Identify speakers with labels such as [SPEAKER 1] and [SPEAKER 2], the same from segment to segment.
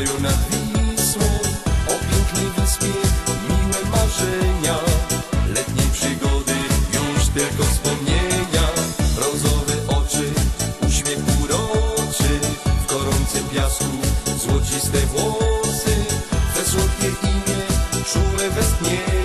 [SPEAKER 1] kraju nad Wisłą O pięknej wyspie miłe marzenia. Letnie przygody już tylko wspomnienia. Rozowe oczy, uśmiech uroczy. W gorący piasku złociste włosy. We słodkie imię czule westchnienie.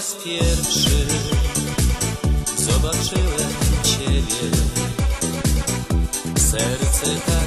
[SPEAKER 2] raz pierwszy zobaczyłem Ciebie. Serce tak.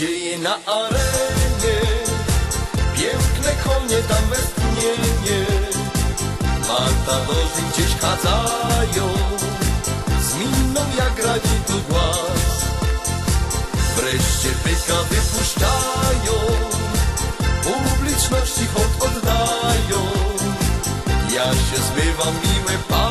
[SPEAKER 1] Dzieje na arenie. Piękne konie tam westchnienie. Matadorzy gdzieś chadzają. Z miną jak radzi tu głaz. Wreszcie byka wypuszczają. Publiczności hołd oddają. Ja się zbywam miły pan